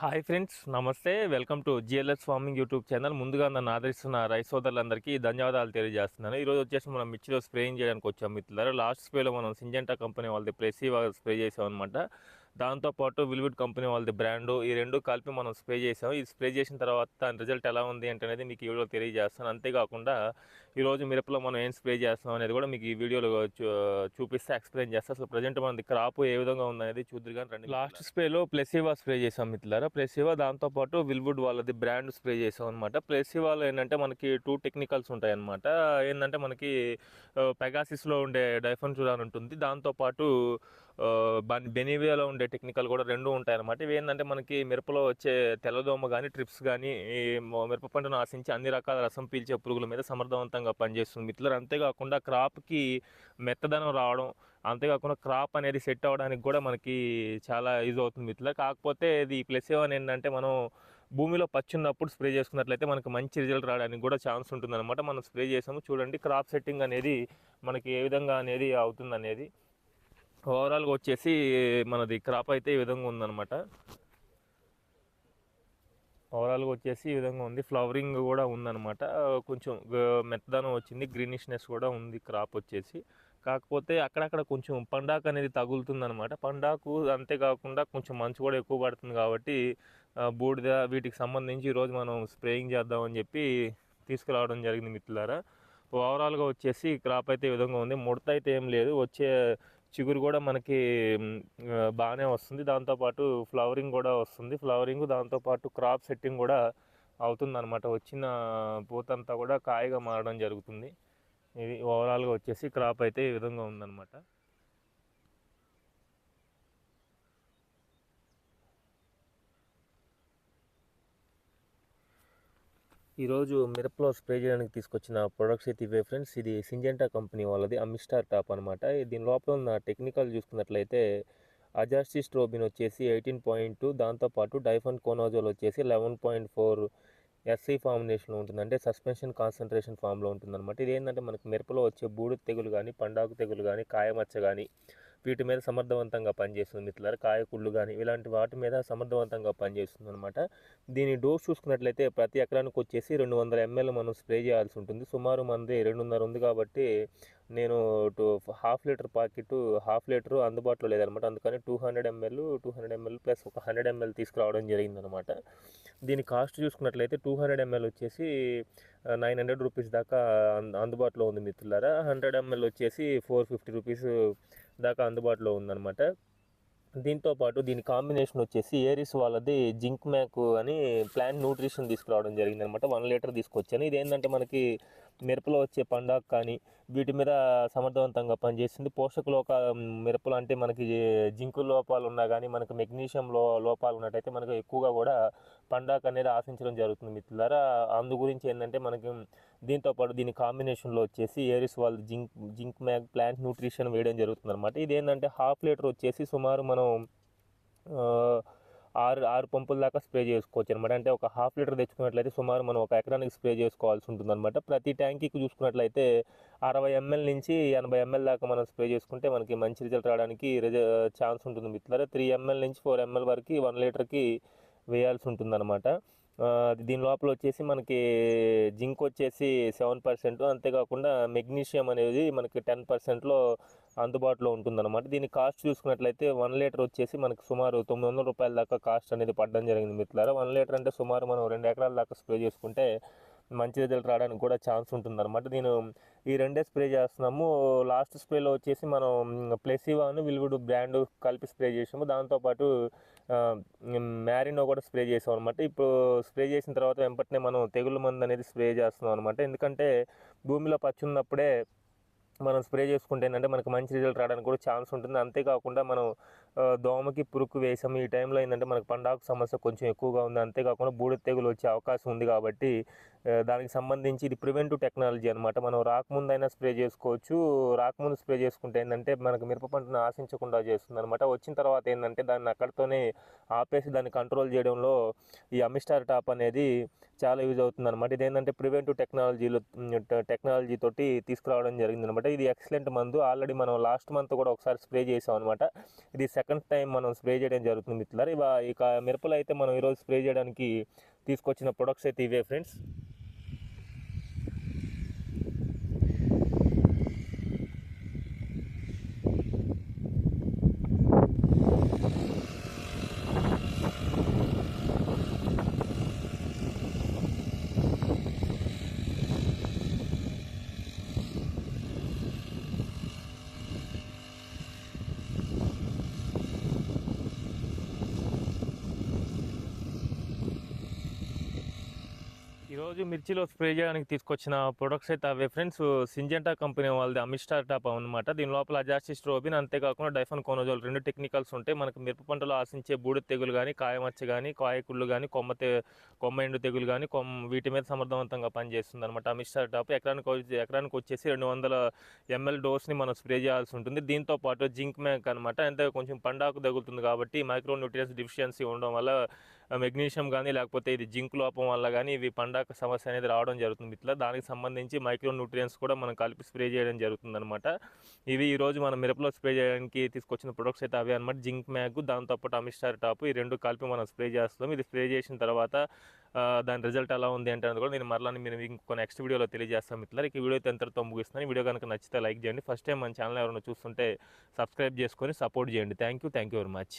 Hi friends నమస్తే. Welcome to GLS farming YouTube channel. ముందుగా నన్ను ఆదరిస్తున్న రైస్ సోదరులందరికీ ధన్యవాదాలు తెలియజేస్తున్నాను. ఈరోజు వచ్చేసి మనం మిర్చిలో స్ప్రేయింగ్ చేయడానికి వచ్చాం మిత్రులారా. లాస్ట్ స్ప్రేలో మనం సింజెంటా కంపెనీ వాళ్ళది ప్రెసీవా స్ప్రే చేసామన్నమాట. దాంతోపాటు విల్వుడ్ కంపెనీ వాళ్ళది బ్రాండు ఈ రెండు కలిపి మనం స్ప్రే చేసాం. ఈ స్ప్రే చేసిన తర్వాత దాని రిజల్ట్ ఎలా ఉంది అంటే అనేది మీకు ఈ వీడియోలో తెలియజేస్తాను. అంతేకాకుండా ఈరోజు మిరపలో మనం ఏం స్ప్రే చేస్తాం అనేది కూడా మీకు ఈ వీడియోలో చూ- చూపిస్తే ఎక్స్ప్లెయిన్ చేస్తాను అసలు ప్రజెంట్ మనది క్రాప్ ఏ విధంగా ఉందనేది చూద్దరు కానీ రండి లాస్ట్ స్ప్రేలో ప్లెసివా స్ప్రే చేసాం మిత్రులారా. ప్లెసివా దాంతోపాటు విల్వుడ్ వాళ్ళది బ్రాండ్ స్ప్రే చేసాం అనమాట ప్లెసివాలో ఏంటంటే మనకి టూ టెక్నికల్స్ ఉంటాయన్నమాట. ఏంటంటే మనకి పెగాసిస్లో ఉండే డైఫన్ చూడాలని ఉంటుంది దాంతోపాటు బెనివియాలో ఉండే టెక్నికల్ కూడా రెండు ఉంటాయి అనమాట ఇవి ఏంటంటే మనకి మిరపలో వచ్చే తెల్లదోమ కానీ ట్రిప్స్ కానీ ఈ మిరప పంటను ఆశించి అన్ని రకాల రసం పీల్చే పురుగుల మీద సమర్థవంతంగా పనిచేస్తుంది. మిత్రులు అంతేకాకుండా క్రాప్కి మెత్తదనం రావడం అంతేకాకుండా క్రాప్ అనేది సెట్ అవ్వడానికి కూడా మనకి చాలా యూజ్ అవుతుంది మిత్రులు కాకపోతే ఇది ప్లస్ ఏమని ఏంటంటే మనం భూమిలో పచ్చి ఉన్నప్పుడు స్ప్రే చేసుకున్నట్లయితే మనకి మంచి రిజల్ట్ రావడానికి కూడా ఛాన్స్ ఉంటుంది అనమాట మనం స్ప్రే చేసాము. చూడండి క్రాప్ సెట్టింగ్ అనేది మనకి ఏ విధంగా అనేది అవుతుంది అనేది ఓవరాల్గా వచ్చేసి మనది క్రాప్ అయితే ఈ విధంగా ఉందన్నమాట. ఓవరాల్గా వచ్చేసి ఈ విధంగా ఉంది. ఫ్లవరింగ్ కూడా ఉందన్నమాట. కొంచెం మెత్తదనం వచ్చింది. గ్రీనిష్నెస్ కూడా ఉంది క్రాప్ వచ్చేసి. కాకపోతే అక్కడక్కడ కొంచెం పండాకు అనేది తగులుతుందనమాట పండాకు అంతేకాకుండా కొంచెం మంచు కూడా ఎక్కువ పడుతుంది కాబట్టి బూడిద వీటికి సంబంధించి ఈరోజు మనం స్ప్రేయింగ్ చేద్దామని చెప్పి తీసుకురావడం జరిగింది మిత్రులారా. ఓవరాల్గా వచ్చేసి క్రాప్ అయితే ఈ విధంగా ఉంది. ముడత అయితే ఏం లేదు. వచ్చే చిగురు కూడా మనకి బాగానే వస్తుంది. దాంతోపాటు ఫ్లవరింగ్ కూడా వస్తుంది. ఫ్లవరింగ్ దాంతోపాటు క్రాప్ సెట్టింగ్ కూడా అవుతుంది అనమాట వచ్చిన పూతంతా కూడా కాయగా మారడం జరుగుతుంది. ఇది ఓవరాల్గా వచ్చేసి క్రాప్ అయితే ఈ విధంగా ఉందన్నమాట. ఈరోజు మిరపలో స్ప్రే చేయడానికి తీసుకొచ్చిన ప్రొడక్ట్స్ అయితే ఇవే ఫ్రెండ్స్. ఇది సింజెంటా కంపెనీ వాళ్ళది. అమిస్టార్ టాప్ అనమాట దీని లోపల ఉన్న టెక్నికల్ చూసుకున్నట్లయితే అజాస్టి స్ట్రోబిన్ వచ్చేసి ఎయిటీన్ పాయింట్ టూ. దాంతోపాటు డైఫన్ కోనోజోల్ వచ్చేసి లెవెన్ పాయింట్ ఫోర్ ఎస్సీ ఫార్మినేషన్లో ఉంటుంది. అంటే సస్పెన్షన్ కాన్సన్ట్రేషన్ ఫామ్లో ఉంటుంది అనమాట ఇది ఏంటంటే మనకి మిరపలో వచ్చే బూడిద తెగులు కానీ పండాకు తెగులు కానీ కాయమచ్చ కానీ వీటి మీద సమర్థవంతంగా పనిచేస్తుంది మిత్రులారా. కాయకుళ్ళు కానీ ఇలాంటి వాటి మీద సమర్థవంతంగా పనిచేస్తుంది అనమాట దీని డోస్ చూసుకున్నట్లయితే ప్రతి ఎకరానికి వచ్చేసి రెండు వందల ఎంఎల్ మనం స్ప్రే చేయాల్సి ఉంటుంది. సుమారు మనది రెండున్నర ఉంది కాబట్టి నేను two half litre packet half litre అందుబాటులో లేదనమాట అందుకని two hundred ML two hundred ML plus ఒక హండ్రెడ్ ఎంఎల్ తీసుకురావడం జరిగిందనమాట దీని కాస్ట్ చూసుకున్నట్లయితే టూ హండ్రెడ్ ఎంఎల్ వచ్చేసి నైన్ హండ్రెడ్ రూపీస్ దాకా అంద- అందుబాటులో ఉంది మిత్రులారా. హండ్రెడ్ ఎంఎల్ వచ్చేసి ఫోర్ ఫిఫ్టీ రూపీస్ దాకా అందుబాటులో ఉందన్నమాట. దీంతో పాటు దీని కాంబినేషన్ వచ్చేసి ఏరిస్ వాళ్ళది జింక్ మ్యాక్ అని ప్లాంట్ న్యూట్రిషన్ తీసుకురావడం జరిగింది అనమాట వన్ లీటర్ తీసుకొచ్చాను. ఇది ఏంటంటే మనకి మిరపలో వచ్చే పండాకు కానీ వీటి మీద సమర్థవంతంగా పనిచేస్తుంది పోషక లోక మిరపలు అంటే మనకి జింకు లోపాలు ఉన్నా కానీ మనకి మెగ్నీషియం లో లోపాలు ఉన్నట్టయితే మనకు ఎక్కువగా కూడా పండాకు అనేది ఆశించడం జరుగుతుంది మిత్రులారా. అందు గురించి ఏంటంటే మనకి దీంతో పాటు దీని కాంబినేషన్లో వచ్చేసి ఏరిస్ వాళ్ళు zinc zinc mag plant nutrition వేయడం జరుగుతుంది అనమాట ఇది ఏంటంటే హాఫ్ లీటర్ వచ్చేసి సుమారు మనం ఆరు ఆరు పంపుల దాకా స్ప్రే చేసుకోవచ్చు అనమాట అంటే ఒక హాఫ్ లీటర్ తెచ్చుకున్నట్లయితే సుమారు మనం ఒక ఎకరానికి స్ప్రే చేసుకోవాల్సి ఉంటుంది అనమాట ప్రతి ట్యాంకీకి చూసుకున్నట్లయితే అరవై ఎంఎల్ నుంచి ఎనభై ఎంఎల్ దాకా మనం స్ప్రే చేసుకుంటే మనకి మంచి రిజల్ట్ రావడానికి రిజ ఛాన్స్ ఉంటుంది మిత్రులారా. త్రీ ఎంఎల్ నుంచి ఫోర్ ఎంఎల్ వరకు వన్ లీటర్కి వేయాల్సి ఉంటుందన్నమాట. దీని లోపల వచ్చేసి మనకి జింక్ వచ్చేసి సెవెన్ పర్సెంట్. అంతేకాకుండా మెగ్నీషియం అనేది మనకి టెన్ పర్సెంట్లో అందుబాటులో ఉంటుందన్నమాట. దీని కాస్ట్ చూసుకున్నట్లయితే వన్ లీటర్ వచ్చేసి మనకి సుమారు తొమ్మిది వందల రూపాయల దాకా కాస్ట్ అనేది పడడం జరిగింది మిత్రులారా. వన్ లీటర్ అంటే సుమారు మనం రెండు ఎకరాల దాకా స్ప్రే చేసుకుంటే మంచి రిజల్ట్ రావడానికి కూడా ఛాన్స్ ఉంటుంది అనమాట నేను ఈ రెండే స్ప్రే చేస్తున్నాము. లాస్ట్ స్ప్రేలో వచ్చేసి మనం ప్లెసివాను విల్వుడ్ బ్రాండ్ కలిపి స్ప్రే చేసాము. దాంతోపాటు మ్యారినో కూడా స్ప్రే చేసాం అనమాట ఇప్పుడు స్ప్రే చేసిన తర్వాత వెంపటనే మనం తెగులు మందు అనేది స్ప్రే చేస్తున్నాం అనమాట ఎందుకంటే భూమిలో పచ్చి ఉన్నప్పుడే మనం స్ప్రే చేసుకుంటే ఏంటంటే మనకు మంచి రిజల్ట్ రావడానికి కూడా ఛాన్స్ ఉంటుంది. అంతేకాకుండా మనం దోమకి పురుకు వేసాం ఈ టైంలో ఏంటంటే మనకు పండాకు సమస్య కొంచెం ఎక్కువగా ఉంది. అంతేకాకుండా బూడిద తెగులు వచ్చే అవకాశం ఉంది కాబట్టి దానికి సంబంధించి ఇది ప్రివెంటివ్ టెక్నాలజీ అనమాట మనం రాకముందు అయినా స్ప్రే చేసుకోవచ్చు. రాకముందు స్ప్రే చేసుకుంటే ఏంటంటే మనకు మిరప పంటను ఆశించకుండా చేస్తుంది అనమాట వచ్చిన తర్వాత ఏంటంటే దాన్ని అక్కడితోనే ఆపేసి దాన్ని కంట్రోల్ చేయడంలో ఈ అమిస్టార్ టాప్ అనేది చాలా యూజ్ అవుతుంది అనమాట ఇది ఏంటంటే ప్రివెంటివ్ టెక్నాలజీలో టెక్నాలజీ తోటి తీసుకురావడం జరిగింది అనమాట ఇది ఎక్సలెంట్ మందు. ఆల్రెడీ మనం లాస్ట్ మంత్ కూడా ఒకసారి స్ప్రే చేసాం అనమాట ఇది సెకండ్ టైం మనం స్ప్రే చేయడం జరుగుతుంది మిత్రులారా. ఇవ ఇక మిరపలు అయితే మనం ఈరోజు స్ప్రే చేయడానికి తీసుకొచ్చిన ప్రొడక్ట్స్ అయితే ఇవే ఫ్రెండ్స్. ఈరోజు మిర్చిలో స్ప్రే చేయడానికి తీసుకొచ్చిన ప్రొడక్ట్స్ అయితే అవే. ఫ్రెండ్స్ సింజెంటా కంపెనీ వాళ్ళది అమిస్టార్ టాప్ అనమాట దీని లోపల అజాస్టిస్ రోబిన్ అంతేకాకుండా డైఫన్ కోనోజోల్ రెండు టెక్నికల్స్ ఉంటాయి. మనకు మిరప పంటలో ఆశించే బూడిద తెగులు కానీ కాయమచ్చ కానీ కాయకుళ్ళు కానీ కొమ్మ తె కొమ్మ ఎండు తెగులు కానీ కొమ్మ వీటి మీద సమర్థవంతంగా పనిచేస్తుంది అనమాట అమిస్టార్ టాప్ ఎకరానికి ఎకరానికి వచ్చేసి రెండు వందల ఎంఎల్ డోస్ని మనం స్ప్రే చేయాల్సి ఉంటుంది. దీంతో పాటు జింక్ మ్యాక్ అనమాట అంటే కొంచెం పండాకు తగులుతుంది కాబట్టి మైక్రో న్యూట్రియన్స్ డిఫిషియన్సీ ఉండడం వల్ల మెగ్నీషియం కానీ లేకపోతే ఇది జింక్ లోపం వల్ల కానీ ఇవి పండాక సమస్య అనేది రావడం జరుగుతుంది. ఇట్లా దానికి సంబంధించి మైక్రో న్యూట్రియన్స్ కూడా మనం కలిపి స్ప్రే చేయడం జరుగుతుంది అనమాట ఇవి ఈరోజు మనం మిరపలో స్ప్రే చేయడానికి తీసుకొచ్చిన ప్రొడక్ట్స్ అయితే అవే అనమాట జింక్ మ్యాగ్ దాంతోపాటు అమిస్టార్ టాప్ ఈ రెండు కలిపి మనం స్ప్రే చేస్తాం ఇది స్ప్రే చేసిన తర్వాత దాని రిజల్ట్ ఎలా ఉంది అంటే కూడా నేను మరలా మీరు ఇంకో నెక్స్ట్ వీడియోలో తెలియజేస్తాం మిత్రులారు. ఈ వీడియో అయితే ఎంతటితో ముగిస్తున్నాను. ఈ వీడియో కనుక నచ్చితే లైక్ చేయండి. ఫస్ట్ టైం మన ఛానల్ ఎవరైనా చూస్తుంటే సబ్స్క్రైబ్ చేసుకొని సపోర్ట్ చేయండి. Thank you thank you very much.